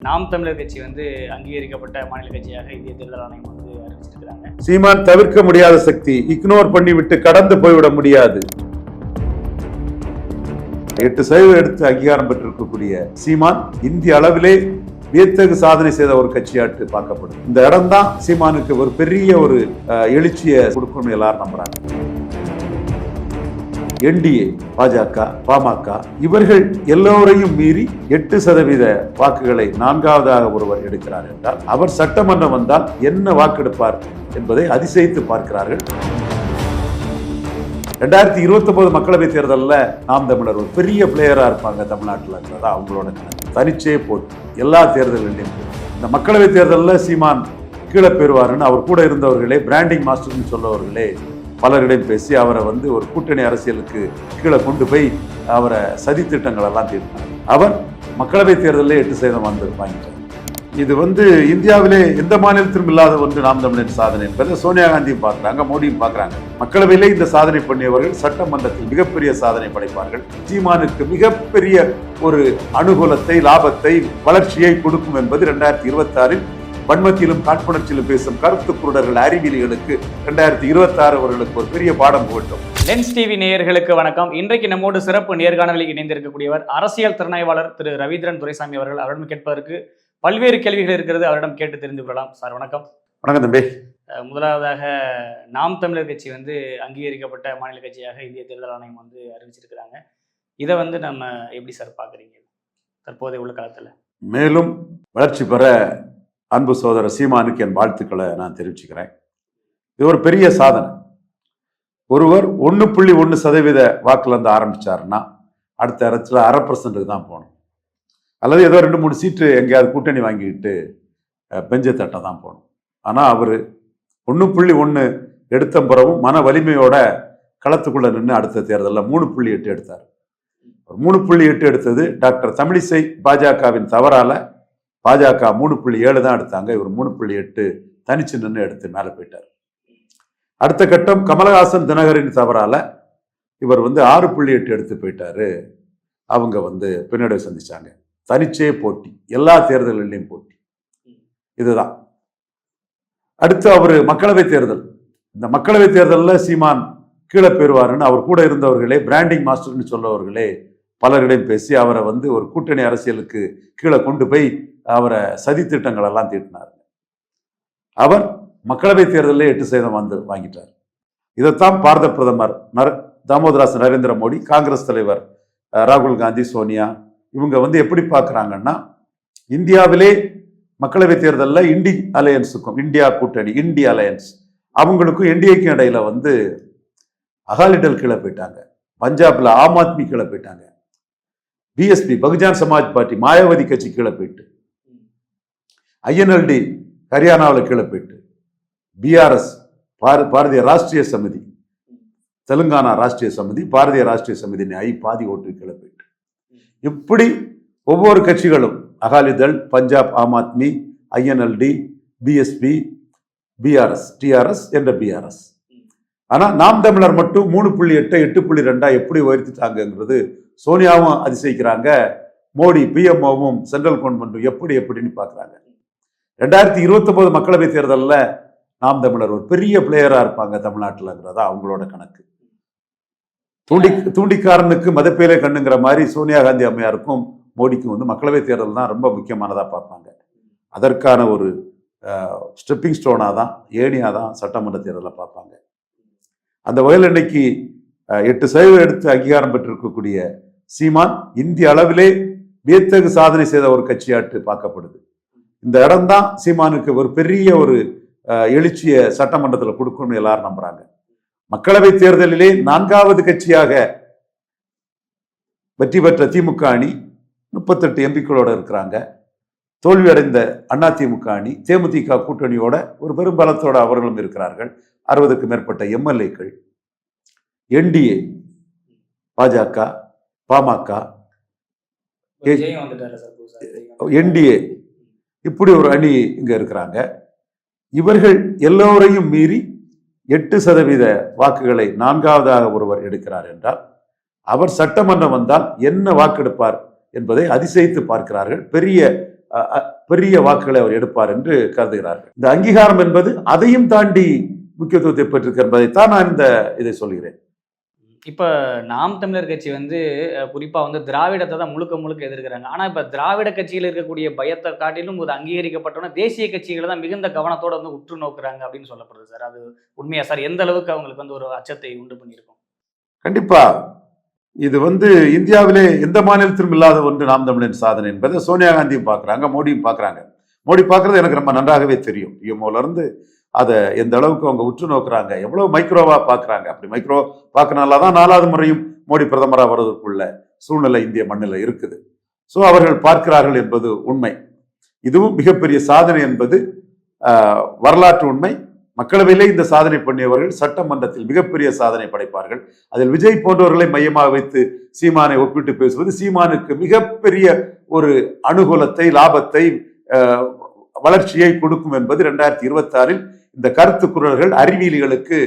நாம் தமிழர் கட்சி வந்து அங்கீகரிக்கப்பட்ட மாநில கட்சியாக இந்திய தேர்தல் ஆணையம் வந்து அறிவிச்சிருக்கிறாங்க. சீமான் தவிர்க்க முடியாத சக்தி இக்னோர் பண்ணிவிட்டு கடந்து போய்விட முடியாது. எட்டு சதவீதம் எடுத்து அங்கீகாரம் பெற்றிருக்கக்கூடிய சீமான் இந்திய அளவிலே வியத்தகு சாதனை செய்த ஒரு கட்சியாட்டு பார்க்கப்படும். இந்த இடம் தான் சீமானுக்கு ஒரு பெரிய ஒரு அஹ், எழுச்சியை கொடுக்கணும் எல்லாரும் நம்புறாங்க. என்டிஏ பாஜக பாமக இவர்கள் எல்லோரையும் மீறி எட்டு சதவீத வாக்குகளை நான்காவதாக ஒருவர் எடுக்கிறார் என்றால் அவர் சட்டமன்றம் வந்தால் என்ன வாக்கெடுப்பார் என்பதை அதிசயித்து பார்க்கிறார்கள். ரெண்டாயிரத்தி இருபத்தி ஒன்பது மக்களவைத் தேர்தலில் நாம் தமிழர் ஒரு பெரிய பிளேயரா இருப்பாங்க தமிழ்நாட்டில் இருக்கிறதா அவங்களோட தனிச்சே போட்டு எல்லா தேர்தல்களிலும் இந்த மக்களவைத் தேர்தலில் சீமான் கீழே பெறுவாருன்னு அவர் கூட இருந்தவர்களே பிராண்டிங் மாஸ்டர்னு சொல்லவர்களே பலரிடம் பேசி அவரை வந்து ஒரு கூட்டணி அரசியலுக்கு கீழே கொண்டு போய் அவரை சதி திட்டங்கள் எல்லாம் தீர்த்தார். அவர் மக்களவை தேர்தலில் எட்டு சதவீதம் வந்து வாங்கிட்டார். இது வந்து இந்தியாவிலே எந்த மாநிலத்திலும் இல்லாத ஒன்று நாம் தமிழரின் சாதனை என்பதை சோனியா காந்தியும் பார்க்குறாங்க மோடியும் பார்க்குறாங்க. மக்களவையிலே இந்த சாதனை பண்ணியவர்கள் சட்டமன்றத்தில் மிகப்பெரிய சாதனை படைப்பார்கள். சீமானுக்கு மிகப்பெரிய ஒரு அனுகூலத்தை லாபத்தை வளர்ச்சியை கொடுக்கும் என்பது ரெண்டாயிரத்தி இருபத்தாறில் வன்மத்திலும் காழ்ப்புணர்ச்சியிலும் பேசும் கருத்து குருடர்கள் அறிவியலிகளுக்கு ரெண்டாயிரத்தி இருபத்தி ஆறு அவர்களுக்கு ஒரு பெரிய பாடம் புகட்டும். லென்ஸ் டிவி நேயர்களுக்கு வணக்கம். இன்றைக்கு நம்மோடு சிறப்பு நேர்காணலில் இணைந்திருக்கக்கூடியவர் அரசியல் திறனாய்வாளர் திரு ரவீந்திரன் துரைசாமி அவர்கள் அவரிடம் கேட்பதற்கு பல்வேறு கேள்விகள் இருக்கிறது. அவரிடம் கேட்டு தெரிந்து கொள்ளலாம். சார் வணக்கம். வணக்கம் தம்பி. முதலாவதாக நாம் தமிழர் கட்சி வந்து அங்கீகரிக்கப்பட்ட மாநில கட்சியாக இந்திய தேர்தல் ஆணையம் வந்து அறிவிச்சிருக்கிறாங்க. இதை வந்து நம்ம எப்படி சார் பார்க்குறீங்க தற்போதைய உள்ள காலத்தில். மேலும் வளர்ச்சி பெற அன்பு சோதர சீமானுக்கு என் வாழ்த்துக்களை நான் தெரிவிச்சுக்கிறேன். இது ஒரு பெரிய சாதனை. ஒருவர் ஒன்று புள்ளி ஒன்று சதவீத வாக்கில் இருந்து ஆரம்பிச்சாருன்னா அடுத்த இடத்துல அரை பர்சன்ட்டுக்கு தான் போகணும். அல்லது ஏதோ ரெண்டு மூணு சீட்டு எங்கேயாவது கூட்டணி வாங்கிக்கிட்டு பெஞ்சை பெஞ்ச தட்ட தான் போகணும். ஆனால் அவர் ஒன்று புள்ளி ஒன்று எடுத்த பிறகும் மன வலிமையோட களத்துக்குள்ளே நின்று அடுத்த தேர்தலில் மூணு புள்ளி எட்டு எடுத்தார். ஒரு மூணு புள்ளி எட்டு எடுத்தது டாக்டர் தமிழிசை பாஜகவின் தவறால பாஜக மூணு புள்ளி ஏழு தான் எடுத்தாங்க. இவர் மூணு புள்ளி எட்டு தனிச்சு நின்று எடுத்து மேலே போயிட்டார். அடுத்த கட்டம் கமலஹாசன் தினகரின் தவறால இவர் வந்து ஆறு புள்ளி எட்டு எடுத்து போயிட்டாரு. அவங்க வந்து பின்னடைவு சந்திச்சாங்க. தனிச்சே போட்டி. எல்லா தேர்தல்களிலையும் போட்டி. இதுதான். அடுத்து அவர் மக்களவை தேர்தல். இந்த மக்களவை தேர்தலில் சீமான் கீழே பெறுவாருன்னு அவர் கூட இருந்தவர்களே பிராண்டிங் மாஸ்டர்னு சொல்லவர்களே பலரிடம் பேசி அவரை வந்து ஒரு கூட்டணி அரசியலுக்கு கீழே கொண்டு போய் அவரை சதி திட்டங்கள் எல்லாம் தீட்டினார். அவர் மக்களவை தேர்தலில் எட்டு சதவீதம் வந்து வாங்கிட்டார். இதைத்தான் பாரத பிரதமர் நர தாமோதராஸ் நரேந்திர மோடி காங்கிரஸ் தலைவர் ராகுல் காந்தி சோனியா இவங்க வந்து எப்படி பார்க்குறாங்கன்னா இந்தியாவிலே மக்களவை தேர்தலில் இண்டி அலையன்ஸுக்கும் இந்தியா கூட்டணி இண்டி அலையன்ஸ் அவங்களுக்கும் என்டிஏக்கும் இடையில வந்து அகாலிடல் கீழே போயிட்டாங்க. பஞ்சாப்ல ஆம் ஆத்மி கீழே போயிட்டாங்க. பிஎஸ்பி பகுஜான் சமாஜ் பார்ட்டி மாயாவதி கட்சி கீழே போயிட்டு ஐஎன்எல்டி ஹரியானாவில் கீழே போயிட்டு பிஆர்எஸ் பாரதிய ராஷ்டிரிய சமிதி தெலுங்கானா ராஷ்டிரிய சமிதி பாரதிய ராஷ்டிரிய சமிதி ஐ பாதி ஓட்டு கீழே போயிட்டு இப்படி ஒவ்வொரு கட்சிகளும் Akali Dal Punjab Aam Aadmi INLD BSP BRS TRS என்ற பிஆர்எஸ் ஆனால் நாம் தமிழர் மட்டும் மூணு புள்ளி எட்டு எட்டு புள்ளி ரெண்டா எப்படி உயர்த்திட்டாங்கிறது சோனியாவும் அதிசயிக்கிறாங்க. மோடி பிஎம்ஓவும் சென்ட்ரல் கவர்மெண்ட்டும் எப்படி எப்படின்னு பார்க்குறாங்க. ரெண்டாயிரத்தி இருபத்தொம்போது மக்களவைத் தேர்தலில் நாம் தமிழர் ஒரு பெரிய பிளேயராக இருப்பாங்க தமிழ்நாட்டில்ங்கிறதா அவங்களோட கணக்கு. தூண்டி தூண்டிக்காரனுக்கு மதப்பேலே கண்ணுங்கிற மாதிரி சோனியா காந்தி அம்மையாருக்கும் மோடிக்கும் வந்து மக்களவைத் தேர்தல் தான் ரொம்ப முக்கியமானதாக பார்ப்பாங்க. அதற்கான ஒரு ஸ்டெப்பிங் ஸ்டோனாக தான் ஏனியாக தான் சட்டமன்ற தேர்தலை பார்ப்பாங்க. அந்த வகையில் இன்னைக்கு எட்டு சதவீதம் எடுத்து அங்கீகாரம் பெற்றிருக்கக்கூடிய சீமான் இந்திய அளவிலே வியத்தகு சாதனை செய்த ஒரு கட்சியாட்டு பார்க்கப்படுது. இந்த இடம் தான் சீமானுக்கு ஒரு பெரிய ஒரு எழுச்சிய எழுச்சியை சட்டமன்றத்தில் கொடுக்கணும்னு எல்லாரும் நம்புறாங்க. மக்களவை தேர்தலிலே நான்காவது கட்சியாக வெற்றி பெற்ற திமுக அணி முப்பத்தெட்டு எம்பிக்களோட இருக்கிறாங்க. தோல்வியடைந்த அதிமுக அணி தேமுதிக கூட்டணியோட ஒரு பெரும் பலத்தோட அவர்களும் இருக்கிறார்கள். அறுபதுக்கு மேற்பட்ட எம்எல்ஏக்கள் என்டிஏ பாஜக பாமக. என்டிஏ. இப்படி ஒரு அணி இங்க இருக்கிறாங்க. இவர்கள் எல்லோரையும் மீறி எட்டு சதவீத வாக்குகளை நான்காவதாக ஒருவர் எடுக்கிறார் என்றால் அவர் சட்டமன்றம் வந்தால் என்ன வாக்கெடுப்பார் என்பதை அதிசயித்து பார்க்கிறார்கள். பெரிய பெரிய வாக்குகளை அவர் எடுப்பார் என்று கருதுகிறார்கள். இந்த அங்கீகாரம் என்பது அதையும் தாண்டி முக்கியத்துவத்தை பெற்றிருக்கு என்பதைத்தான் நான் இந்த இதை சொல்கிறேன். இப்போ நாம் தமிழர் கட்சி வந்து அஹ், குறிப்பா வந்து திராவிடத்தை தான் முழுக்க முழுக்க எதிர்க்கிறாங்க. ஆனா இப்ப திராவிட கட்சியில் இருக்கக்கூடிய பயத்தை காட்டிலும் ஒரு அங்கீகரிக்கப்பட்டோன்னா தேசிய கட்சிகளை தான் மிகுந்த கவனத்தோட வந்து உற்று நோக்குறாங்க அப்படின்னு சொல்லப்படுது சார். அது உண்மையா சார்? எந்த அளவுக்கு அவங்களுக்கு வந்து ஒரு அச்சத்தை உண்டு பண்ணியிருக்கும்? கண்டிப்பா. இது வந்து இந்தியாவிலே எந்த மாநிலத்திலும் இல்லாத ஒன்று நாம் தமிழரின் சாதனை என்பதை சோனியா காந்தியும் பார்க்குறாங்க மோடியும் பார்க்குறாங்க. மோடி பார்க்குறது எனக்கு ரொம்ப நன்றாகவே தெரியும். பிஎம்ஓல அதை எந்த அளவுக்கு அவங்க உற்று நோக்குறாங்க எவ்வளோ மைக்ரோவாக பார்க்குறாங்க. அப்படி மைக்ரோ பார்க்கனால தான் நாலாவது முறையும் மோடி பிரதமராக வர்றதுக்குள்ள சூழ்நிலை இந்திய மண்ணில் இருக்குது. ஸோ அவர்கள் பார்க்கிறார்கள் என்பது உண்மை. இதுவும் மிகப்பெரிய சாதனை என்பது வரலாற்று உண்மை. மக்களவையிலே இந்த சாதனை பண்ணியவர்கள் சட்டமன்றத்தில் மிகப்பெரிய சாதனை படைப்பார்கள். அதில் விஜய் போன்றவர்களை மையமாக வைத்து சீமானை ஒப்பிட்டு பேசுவது சீமானுக்கு மிகப்பெரிய ஒரு அனுகூலத்தை லாபத்தை வளர்ச்சியை கொடுக்கும் என்பது ரெண்டாயிரத்தி இருபத்தி ஆறில் இந்த கருத்து குரல்கள் அறிவியலிகளுக்கு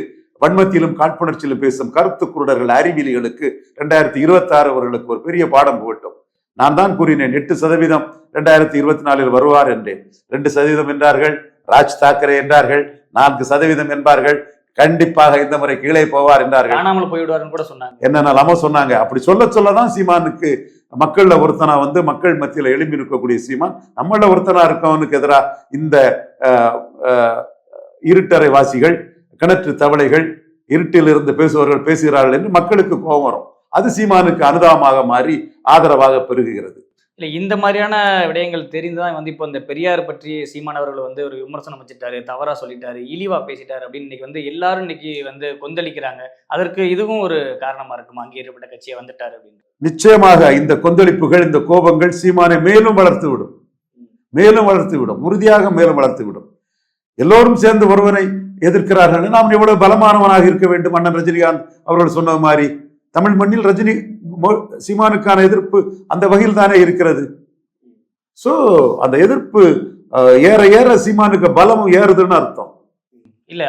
வன்மத்திலும் காட்புணர்ச்சியிலும் பேசும் கருத்து குருடர்கள் அறிவியலிகளுக்கு ரெண்டாயிரத்தி இருபத்தி ஆறு அவர்களுக்கு ஒரு பெரிய பாடம் புகட்டும். நான் தான் கூறினேன் எட்டு சதவீதம் ரெண்டாயிரத்தி இருபத்தி நாலில் வருவார் என்றேன் ரெண்டு சதவீதம் என்றார்கள். ராஜ் தாக்கரே என்றார்கள் நான்கு சதவீதம் என்பார்கள் கண்டிப்பாக இந்த முறை கீழே போவார் என்றார்கள். காணாமல் போய்விடுவாருன்னு கூட சொன்னாங்க. என்னென்னலாமோ சொன்னாங்க. அப்படி சொல்ல சொல்ல தான் சீமானுக்கு மக்கள்ல ஒருத்தனா வந்து மக்கள் மத்தியில எழும்பி நிற்கக்கூடிய சீமான் நம்மள ஒருத்தனா இருக்கவனுக்கு எதிராக இந்த இருட்டறை வாசிகள் கிணற்று தவளைகள் இருட்டில் இருந்து பேசுபவர்கள் பேசுகிறார்கள் என்று மக்களுக்கு கோபம் வரும். அது சீமானுக்கு அனுதாபமாக மாறி ஆதரவாக பெருகுகிறது. இல்ல இந்த மாதிரியான விடயங்கள் தெரிந்துதான் வந்து இப்போ இந்த பெரியார் பற்றி சீமான் அவர்கள் வந்து ஒரு விமர்சனம் வச்சுட்டாரு தவறா சொல்லிட்டாரு இழிவா பேசிட்டாரு அப்படின்னு இன்னைக்கு வந்து எல்லாரும் இன்னைக்கு வந்து கொந்தளிக்கிறாங்க. அதற்கு இதுவும் ஒரு காரணமா இருக்குமா? அங்கீகரிக்கப்பட்ட கட்சியை வந்துட்டாரு அப்படின்னு. நிச்சயமாக இந்த கொந்தளிப்புகள் இந்த கோபங்கள் சீமானை மேலும் வளர்த்து விடும். மேலும் வளர்த்து விடும். உறுதியாக மேலும் வளர்த்து விடும். எல்லோரும் சேர்ந்து ஒருவனை எதிர்க்கிறார்கள். நாம் எவ்வளவு பலமானவனாக இருக்க வேண்டும் அண்ணன் ரஜினிகாந்த் அவர்கள் சொன்னது மாதிரி. தமிழ் மண்ணில் ரஜினி சீமானுக்கான எதிர்ப்பு அந்த வகையில் தானே இருக்கிறது. சோ அந்த எதிர்ப்பு ஏற ஏற சீமானுக்கு பலமும் ஏறுதுன்னு அர்த்தம். இல்ல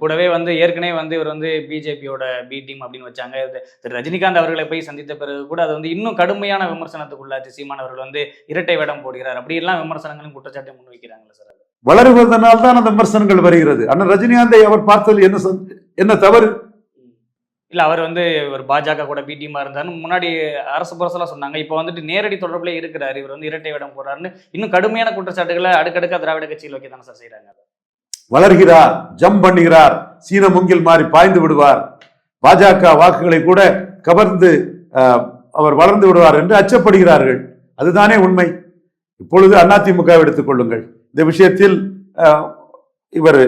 கூடவே வந்து ஏற்கனவே வந்து இவர் வந்து பிஜேபியோட பி டீம் அப்படின்னு வச்சாங்க. திரு ரஜினிகாந்த் அவர்களை போய் சந்தித்த பிறகு கூட அது வந்து இன்னும் கடுமையான விமர்சனத்துக்குள்ளாச்சு சீமான் அவர்கள் வந்து இரட்டை வேடம் போடுகிறார். அப்படி எல்லாம் விமர்சனங்களும் குற்றச்சாட்டை முன்வைக்கிறாங்களா சார்? வளருவதனால் தான் அந்த விமர்சனங்கள் வருகிறது. அண்ணன் ரஜினிகாந்தை அவர் பார்த்ததில் என்ன என்ன தவறு? இல்ல அவர் வந்து ஒரு பாஜக கூட பிடிமா இருந்தாருன்னு முன்னாடி அரசு புரசலா சொன்னாங்க. இப்போ வந்துட்டு நேரடி தொடர்புல இருக்கிறாரு. இவர் வந்து இரட்டை விடம் போடுறாருன்னு இன்னும் கடுமையான குற்றச்சாட்டுகளை அடுக்கடுக்க திராவிட கட்சியில் வைக்க தானே சார் செய்யறாங்க வளர்கிறார் ஜம்ப் பண்ணுகிறார் சீன முங்கில் மாறி பாய்ந்து விடுவார். பாஜக வாக்குகளை கூட கவர்ந்து அவர் வளர்ந்து விடுவார் என்று அச்சப்படுகிறார்கள். அதுதானே உண்மை. இப்பொழுது அதிமுக எடுத்துக்கொள்ளுங்கள் இந்த விஷயத்தில் இவர்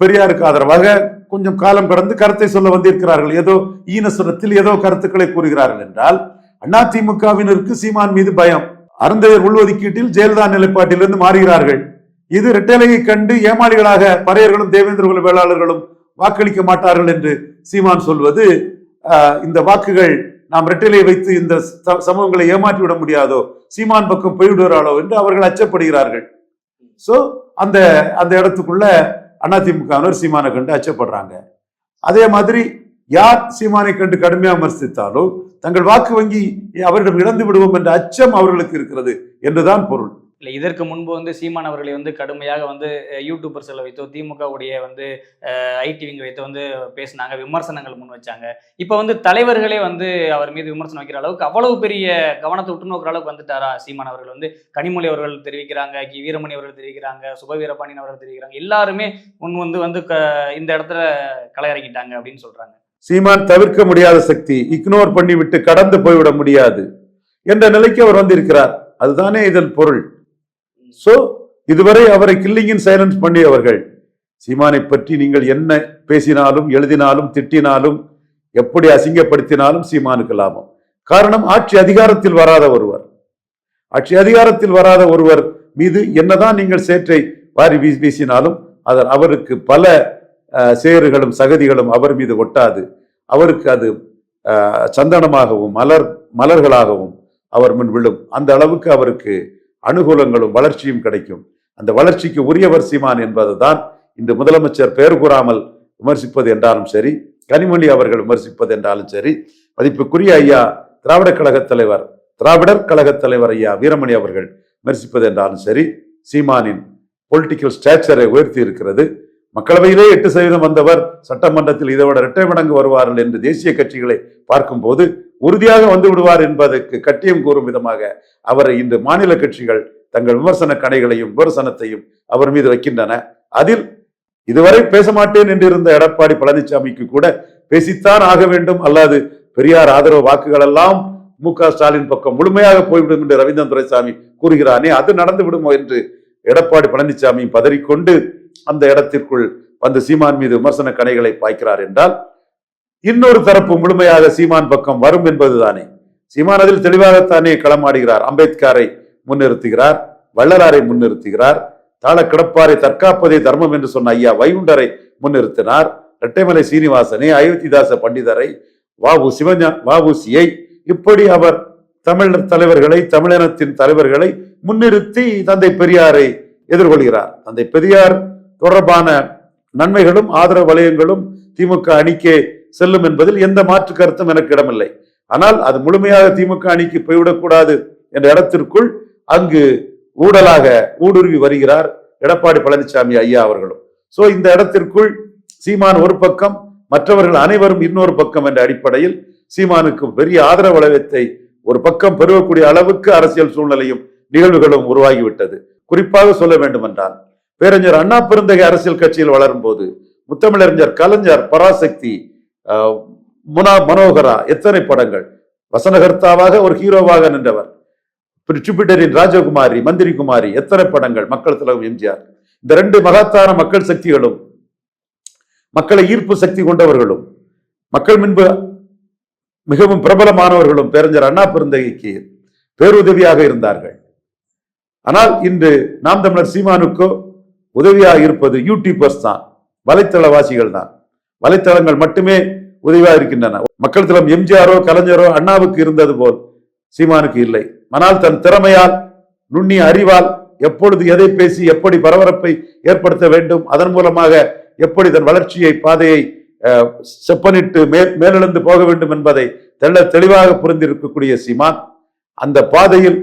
பெரியாருக்கு ஆதரவாக கொஞ்சம் காலம் கடந்து கருத்தை சொல்ல வந்திருக்கிறார்கள். ஏதோ ஈனசுரத்தில் ஏதோ கருத்துக்களை கூறுகிறார்கள் என்றால் அதிமுகவினருக்கு சீமான் மீது பயம். அருந்தையர் உள்ஒதுக்கீட்டில் ஜெயலலிதா நிலைப்பாட்டிலிருந்து மாறுகிறார்கள். இது இரட்டைலையை கண்டு ஏமாளிகளாக பறையர்களும் தேவேந்திர குல வேளாளர்களும் வாக்களிக்க மாட்டார்கள் என்று சீமான் சொல்வது இந்த வாக்குகள் நாம் இரட்டைலை வைத்து இந்த ச- சமூகங்களை ஏமாற்றி விட முடியாதோ சீமான் பக்கம் போய்விடுவாரோ என்று அவர்கள் அச்சப்படுகிறார்கள். சோ அந்த அந்த இடத்துக்குள்ள அதிமுகவினர் சீமானை கண்டு அச்சப்படுறாங்க. அதே மாதிரி யார் சீமானை கண்டு கடுமையாக விமர்சித்தாலும் தங்கள் வாக்கு வங்கி அவரிடம் இழந்து விடுவோம் என்ற அச்சம் அவர்களுக்கு இருக்கிறது என்றுதான் பொருள். இல்லை இதற்கு முன்பு வந்து சீமான் அவர்களை வந்து கடுமையாக வந்து யூடியூபர் செல்ல வைத்தோ திமுகவுடைய வந்து ஐடி விங்க வைத்து வந்து பேசினாங்க விமர்சனங்கள் முன் வச்சாங்க. இப்போ வந்து தலைவர்களே வந்து அவர் மீது விமர்சனம் வைக்கிற அளவுக்கு அவ்வளவு பெரிய கவனத்தை உற்று நோக்கிற அளவுக்கு வந்துட்டாரா? சீமான் அவர்கள் வந்து கனிமொழி அவர்கள் தெரிவிக்கிறாங்க கி. வீரமணி அவர்கள் தெரிவிக்கிறாங்க சுபவீரபாண்டியன் அவர்கள் தெரிவிக்கிறாங்க. எல்லாருமே முன் வந்து வந்து க- இந்த இடத்துல களை இறங்கிட்டாங்க அப்படின்னு சொல்றாங்க. சீமான் தவிர்க்க முடியாத சக்தி இக்னோர் பண்ணிவிட்டு கடந்து போய்விட முடியாது என்ற நிலைக்கு அவர் வந்திருக்கிறார். அதுதானே இதன் பொருள். சோ இதுவரை அவரை கில்லிங்கின் சைலன்ஸ் பண்ணியவர்கள் சீமானை பற்றி நீங்கள் என்ன பேசினாலும் எழுதினாலும் திட்டினாலும் எப்படி அசிங்கப்படுத்தினாலும் சீமானுக்கு லாபம். காரணம் ஆட்சி அதிகாரத்தில் வராத ஒருவர். ஆட்சி அதிகாரத்தில் வராத ஒருவர் மீது என்னதான் நீங்கள் சேற்றை வாரி வீசி- வீசினாலும் அதன் அவருக்கு பல சேறுகளும் சகதிகளும் அவர் மீது ஒட்டாது. அவருக்கு அது சந்தனமாகவும் மலர் மலர்களாகவும் அவர் முன் விழும். அந்த அளவுக்கு அவருக்கு அனுகூலங்களும் வளர்ச்சியும் கிடைக்கும். அந்த வளர்ச்சிக்கு உரியவர் சீமான் என்பதுதான் இந்த முதலமைச்சர் பெயர் கூறாமல் விமர்சிப்பது என்றாலும் சரி கனிமொழி அவர்கள் விமர்சிப்பது என்றாலும் சரி மதிப்புக்குரிய ஐயா திராவிட கழகத் தலைவர் திராவிடர் கழகத் தலைவர் ஐயா வீரமணி அவர்கள் விமர்சிப்பது என்றாலும் சரி சீமானின் பொலிட்டிக்கல் ஸ்டேச்சரை உயர்த்தி இருக்கிறது. மக்களவையிலே எட்டு சதவீதம் வந்தவர் சட்டமன்றத்தில் இதைவிட இரட்டை மடங்கு வருவார்கள் என்று தேசிய கட்சிகளை பார்க்கும்போது உறுதியாக வந்து விடுவார் என்பதற்கு கட்டியம் கூறும் விதமாக அவரை இன்று மாநில கட்சிகள் தங்கள் விமர்சன கடைகளையும் விமர்சனத்தையும் அவர் மீது வைக்கின்றன. அதில் இதுவரை பேச மாட்டேன் என்றிருந்த எடப்பாடி பழனிசாமிக்கு கூட பேசித்தான் ஆக வேண்டும். அல்லாது பெரியார் ஆதரவு வாக்குகள் எல்லாம் மு க ஸ்டாலின் பக்கம் முழுமையாக போய்விடும் என்று ரவீந்திரன் துரைசாமி கூறுகிறானே அது நடந்து விடுமோ என்று எடப்பாடி பழனிசாமி பதறிக்கொண்டு அந்த இடத்திற்குள் வந்து சீமான் மீது விமர்சன கணைகளை பாய்க்கிறார் என்றால் இன்னொரு தரப்பு முழுமையாக சீமான் பக்கம் வரும் என்பதுதானே. சீமான் அதில் தெளிவாகத்தானே களமாடுகிறார். அம்பேத்கரை முன்னிறுத்துகிறார் வள்ளலாரை முன்னிறுத்துகிறார் தாள கிடப்பாரை தற்காப்பதே தர்மம் என்று சொன்ன ஐயா வைகுண்டரை முன்னிறுத்தினார். இரட்டைமலை சீனிவாசனை அயோத்திதாச பண்டிதரை வாவு சிவஞா வாவுசியை இப்படி அவர் தமிழர் தலைவர்களை தமிழினத்தின் தலைவர்களை முன்னிறுத்தி தந்தை பெரியாரை எதிர்கொள்கிறார். தந்தை பெரியார் தொடர்பான நன்மைகளும் ஆதரவு வலயங்களும் திமுக அணிக்கே செல்லும் என்பதில் எந்த மாற்று கருத்தும் எனக்கு இடமில்லை. ஆனால் அது முழுமையாக திமுக அணிக்கு போய்விடக்கூடாது என்ற இடத்திற்குள் அங்கு ஊடலாக ஊடுருவி வருகிறார் எடப்பாடி பழனிசாமி ஐயா அவர்களும். சோ இந்த இடத்திற்குள் சீமான் ஒரு பக்கம் மற்றவர்கள் அனைவரும் இன்னொரு பக்கம் என்ற அடிப்படையில் சீமானுக்கு பெரிய ஆதரவு வளையத்தை ஒரு பக்கம் பெருகக்கூடிய அளவுக்கு அரசியல் சூழ்நிலையும் நிகழ்வுகளும் உருவாகிவிட்டது. குறிப்பாக சொல்ல வேண்டும் என்றால் பேரறிஞர் அண்ணா பெருந்தகை அரசியல் கட்சியில் வளரும் போது முத்தமிழறிஞர் கலைஞர் பராசக்தி ஆஹ், முனா மனோகரா எத்தனை படங்கள். வசனகர்த்தாவாக ஒரு ஹீரோவாக நின்றவர். ஜூபிட்டரின் ராஜகுமாரி மந்திரி குமாரி எத்தனை படங்கள். மக்கள் திலகம் எம்ஜிஆர். இந்த ரெண்டு மகத்தான மக்கள் சக்திகளும் மக்களை ஈர்ப்பு சக்தி கொண்டவர்களும் மக்கள் முன்பு மிகவும் பிரபலமானவர்களும் பேரஞ்சர் அண்ணா பெருந்தகைக்கு பேருதவியாக இருந்தார்கள். ஆனால் இன்று நாம் தமிழர் சீமானுக்கோ உதவியாக இருப்பது யூடியூபர்ஸ் தான் வலைத்தளவாசிகள் தான். வலைத்தளங்கள் மட்டுமே உதவியாக இருக்கின்றன மக்கள் தளம் எம்ஜிஆரோ கலைஞரோ அண்ணாவுக்கு இருந்தது போல் சீமானுக்கு இல்லை. ஆனால் தன் திறமையால் நுண்ணிய அறிவால் எப்பொழுது எதை பேசி எப்படி பரபரப்பை ஏற்படுத்த வேண்டும் அதன் மூலமாக எப்படி தன் வளர்ச்சியை பாதையை அஹ், செப்பனிட்டு மேல் மேலெழுந்து போக வேண்டும் என்பதை தெள்ள தெளிவாக புரிந்திருக்கக்கூடிய சீமான் அந்த பாதையில்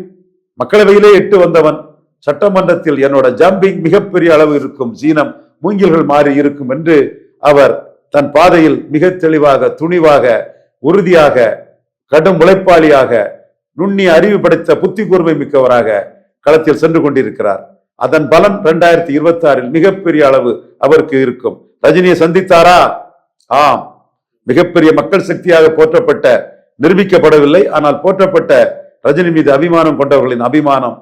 மக்களவையிலே எட்டு வந்தவன் சட்டமன்றத்தில் என்னோட ஜம்பிங் மிகப்பெரிய அளவு இருக்கும் சீனம் மூங்கில்கள் மாறி இருக்கும் என்று அவர் தன் பாதையில் மிக தெளிவாக துணிவாக உறுதியாக கடும் உழைப்பாளியாக நுண்ணி அறிவு படைத்த புத்தி கூர்மை மிக்கவராக களத்தில் சென்று கொண்டிருக்கிறார். அதன் பலன் இரண்டாயிரத்தி இருபத்தி ஆறில் மிகப்பெரிய அளவு அவருக்கு இருக்கும். ரஜினியை சந்தித்தாரா? ஆம். மிகப்பெரிய மக்கள் சக்தியாக போற்றப்பட்ட நிரூபிக்கப்படவில்லை ஆனால் போற்றப்பட்ட ரஜினி மீது அபிமானம் கொண்டவர்களின் அபிமானம்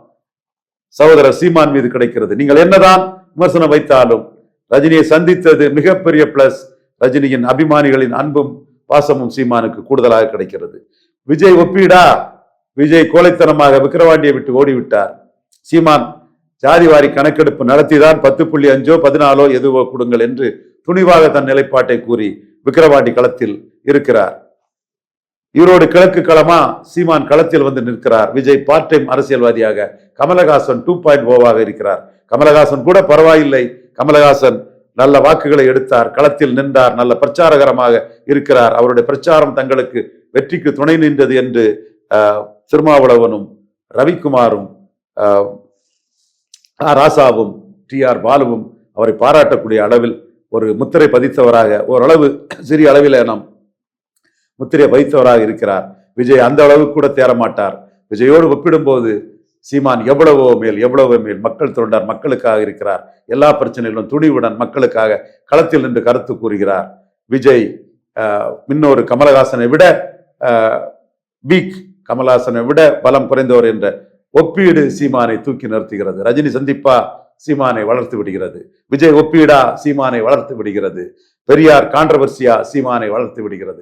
சகோதரர் சீமான் மீது கிடைக்கிறது. நீங்கள் என்னதான் விமர்சனம் வைத்தாலும் ரஜினியை சந்தித்தது மிகப்பெரிய பிளஸ் ரஜினியின் அபிமானிகளின் அன்பும் பாசமும் சீமானுக்கு கூடுதலாக கிடைக்கிறது. விஜய் ஒப்பீடா? விஜய் கோழைத்தனமாக விக்கிரவாண்டியை விட்டு ஓடிவிட்டார். சீமான் ஜாதிவாரி கணக்கெடுப்பு நடத்திதான் பத்து புள்ளி அஞ்சோ பதினாலோ எதுவோ கொடுங்கள் என்று துணிவாக தன் நிலைப்பாட்டை கூறி விக்கிரவாண்டி களத்தில் இருக்கிறார். ஈரோடு கிழக்கு களமா சீமான் களத்தில் வந்து நிற்கிறார். விஜய் பார்ட் டைம் அரசியல்வாதியாக கமலஹாசன் டூ பாயிண்ட் ஓவாக இருக்கிறார். கமலஹாசன் கூட பரவாயில்லை. கமலஹாசன் நல்ல வாக்குகளை எடுத்தார். களத்தில் நின்றார். நல்ல பிரச்சாரகரமாக இருக்கிறார். அவருடைய பிரச்சாரம் தங்களுக்கு வெற்றிக்கு துணை நின்றது என்று திருமாவளவனும் ரவிக்குமாரும் ராசாவும் டி ஆர் பாலுவும் அவரை பாராட்டக்கூடிய அளவில் ஒரு முத்திரை பதித்தவராக ஓரளவு சிறிய அளவில் நாம் முத்திரை வைத்தவராக இருக்கிறார். விஜய் அந்த அளவுக்கு கூட தேரமாட்டார் விஜயோடு ஒப்பிடும்போது சீமான் எவ்வளவோ மேல் எவ்வளவோ மேல் மக்கள் தொண்டார் மக்களுக்காக இருக்கிறார். எல்லா பிரச்சனைகளும் துணிவுடன் மக்களுக்காக களத்தில் நின்று கருத்து கூறுகிறார். விஜய் இன்னொரு கமலஹாசனை விட வீக் கமலஹாசனை விட பலம் குறைந்தவர் என்ற ஒப்பீடு சீமானை தூக்கி நிறுத்துகிறது. ரஜினி சந்திப்பா சீமானை வளர்த்து விடுகிறது. விஜய் ஒப்பீடா சீமானை வளர்த்து விடுகிறது. பெரியார் கான்ட்ரவர்சியா சீமானை வளர்த்து விடுகிறது.